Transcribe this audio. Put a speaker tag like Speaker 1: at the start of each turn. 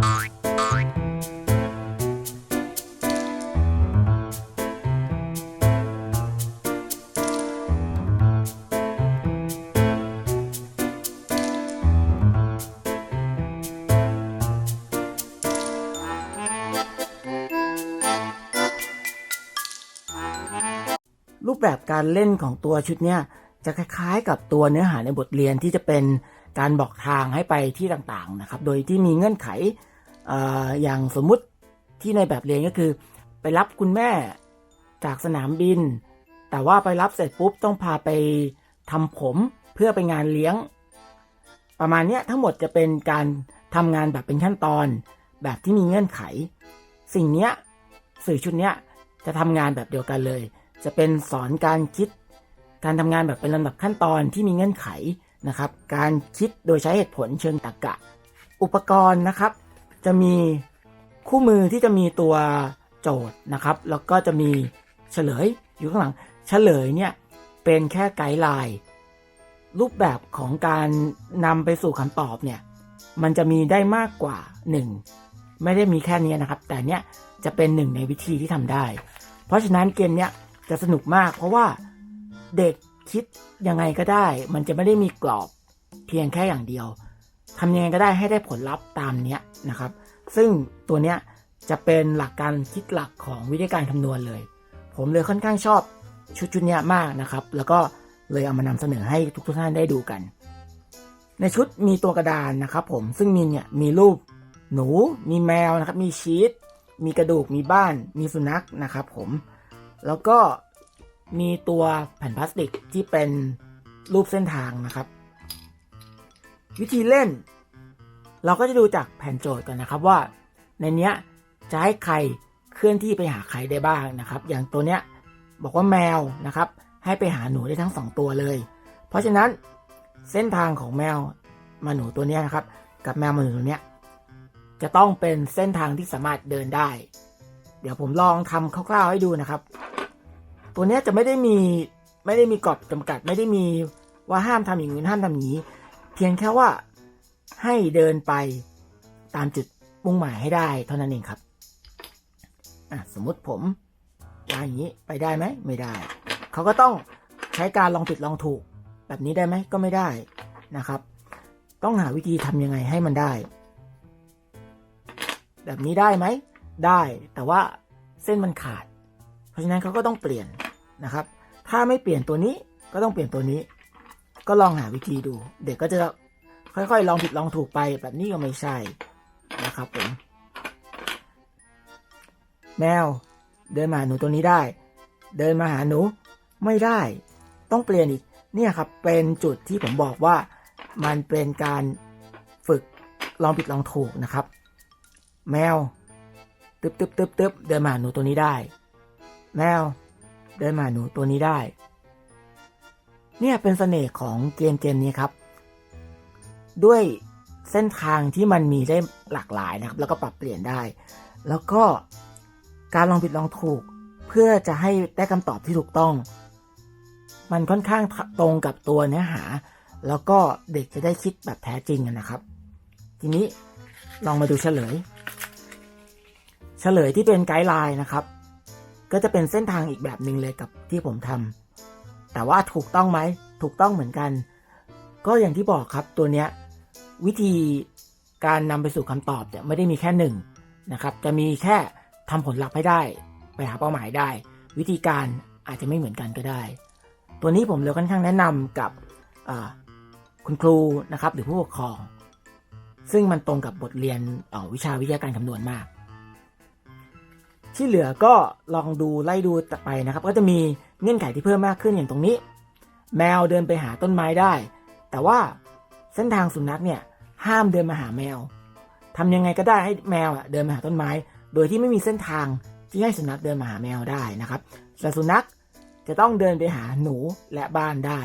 Speaker 1: รูปแบบการเล่นของตัวชุดเนี้ยจะคล้ายๆ กับตัวเนื้อหาในบทเรียนที่จะเป็น การบอกทางให้ไปที่ต่างๆนะครับ โดยที่มีเงื่อนไขอออย่างสมมุติที่ในแบบเรียนก็คือ ไปรับคุณแม่จากสนามบิน แต่ว่าไปรับเสร็จปุ๊บต้องพาไปทำผมเพื่อไปงานเลี้ยง ประมาณนี้ทั้งหมดจะเป็นการทำงานแบบเป็นขั้นตอน แบบที่มีเงื่อนไข สิ่งนี้สื่อชุดนี้จะทำงานแบบเดียวกันเลย จะเป็นสอนการคิด การทำงานแบบเป็นลำดับขั้นตอนที่มีเงื่อนไข นะครับการคิดโดยใช้เหตุผลเชิงตรรกะ อุปกรณ์นะครับ จะมีคู่มือที่จะมีตัวโจทย์นะครับ แล้วก็จะมีเฉลยอยู่ข้างหลังเฉลยเนี่ยเป็นแค่ไกด์ไลน์รูปแบบของการนำไปสู่คำตอบเนี่ยมันจะมีได้มากกว่า 1 ไม่ได้มีแค่นี้นะครับ แต่เนี้ยจะเป็นหนึ่งในวิธีที่ทำได้ เพราะฉะนั้นเกมเนี้ยจะสนุกมากเพราะว่าเด็ก คิดยังไงก็ได้ มันจะไม่ได้มีกรอบเพียงแค่อย่างเดียวทำยังไงก็ได้ให้ได้ผลลัพธ์ตามเนี้ยนะครับ ซึ่งตัวเนี้ยจะเป็นหลักการคิดหลักของวิธีการคำนวณเลย ผมเลยค่อนข้างชอบชุดชุดเนี้ยมากนะครับ แล้วก็เลยเอามานำเสนอให้ทุกทุกท่านได้ดูกัน ในชุดมีตัวกระดานนะครับ ผมซึ่งมีเนี่ยมีรูปหนู มีแมวนะครับ มีชีสมีกระดูกมีบ้าน มีสุนัขนะครับ ผมแล้วก็ มีตัวแผ่นพลาสติกที่เป็นรูปเส้นทางนะครับ วิธีเล่น เราก็จะดูจากแผ่นโจทย์ก่อนนะครับว่าในเนี้ยจะให้ใครเคลื่อนที่ไปหาใครได้บ้างนะครับ อย่างตัวเนี้ยบอกว่าแมวนะครับ ให้ไปหาหนูได้ทั้งสองตัวเลย เพราะฉะนั้นเส้นทางของแมวมาหนูตัวเนี้ยนะครับ กับแมวมาหนูตัวเนี้ยจะต้องเป็นเส้นทางที่สามารถเดินได้ เดี๋ยวผมลองทำคร่าวๆให้ดูนะครับ ตัวนี้จะไม่ได้มีไม่ได้มีกรอบจำกัด ไม่ได้มีว่าห้ามทำอย่างนี้ห้ามทำอย่างนี้ เพียงแค่ว่าให้เดินไปตามจุดมุ่งหมายให้ได้เท่านั้นเองครับอะสมมุติผมวางอย่างนี้ไปได้ไหมไม่ได้ เขาก็ต้องใช้การลองผิดลองถูก แบบนี้ได้ไหมก็ไม่ได้นะครับ ต้องหาวิธีทำยังไงให้มันได้ แบบนี้ได้ไหมได้แต่ว่าเส้นมันขาด เพราะฉะนั้นเขาก็ต้องเปลี่ยน นะครับ ถ้าไม่เปลี่ยนตัวนี้ก็ต้องเปลี่ยนตัวนี้ ก็ลองหาวิธีดู เด็กก็จะค่อยๆ ลองผิดลองถูกไปแบบนี้ก็ไม่ใช่นะครับผมแมว เดินมาหาหนูตัวนี้ได้ เดินมาหาหนูไม่ได้ ต้องเปลี่ยนอีกเนี่ยครับเป็นจุดที่ผมบอกว่ามันเป็นการฝึกลองผิดลองถูกนะครับ แมวตึบตึบตึบตึบเดินมาหาหนูตัวนี้ได้ แมว เดินมาหนูตัวนี้ได้ เนี่ยเป็นเสน่ห์ของเกมเกมนี้ครับ ด้วยเส้นทางที่มันมีได้หลากหลายนะครับ แล้วก็ปรับเปลี่ยนได้ แล้วก็การลองผิดลองถูก เพื่อจะให้ได้คำตอบที่ถูกต้อง มันค่อนข้างตรงกับตัวเนื้อหา แล้วก็เด็กจะได้คิดแบบแท้จริงนะครับ ทีนี้ลองมาดูเฉลย เฉลยที่เป็นไกด์ไลน์นะครับ ก็จะเป็นเส้นทางอีกแบบหนึ่งเลยกับที่ผมทำแต่ว่าถูกต้องไหมถูกต้องเหมือนกัน ก็อย่างที่บอกครับตัวเนี้ยวิธีการนำไปสู่คำตอบเนี่ยไม่ได้มีแค่หนึ่งนะครับ จะมีแค่ทำผลลัพธ์ให้ได้ ไปหาเป้าหมายได้ วิธีการอาจจะไม่เหมือนกันก็ได้ ตัวนี้ผมเลยค่อนข้างแนะนำกับคุณครูนะครับหรือผู้ปกครอง ซึ่งมันตรงกับบทเรียนออวิชาวิทยาการคำนวณมาก ที่เหลือก็ลองดูไล่ดูไปนะครับ ก็จะมีเงื่อนไขที่เพิ่มมากขึ้นอย่างตรงนี้ แมวเดินไปหาต้นไม้ได้ แต่ว่าเส้นทางสุนัขเนี่ยห้ามเดินมาหาแมวทำยังไงก็ได้ให้แมวเดินมาหาต้นไม้ โดยที่ไม่มีเส้นทางที่ให้สุนัขเดินมาหาแมวได้นะครับแต่สุนัขจะต้องเดินไปหาหนูและบ้านได้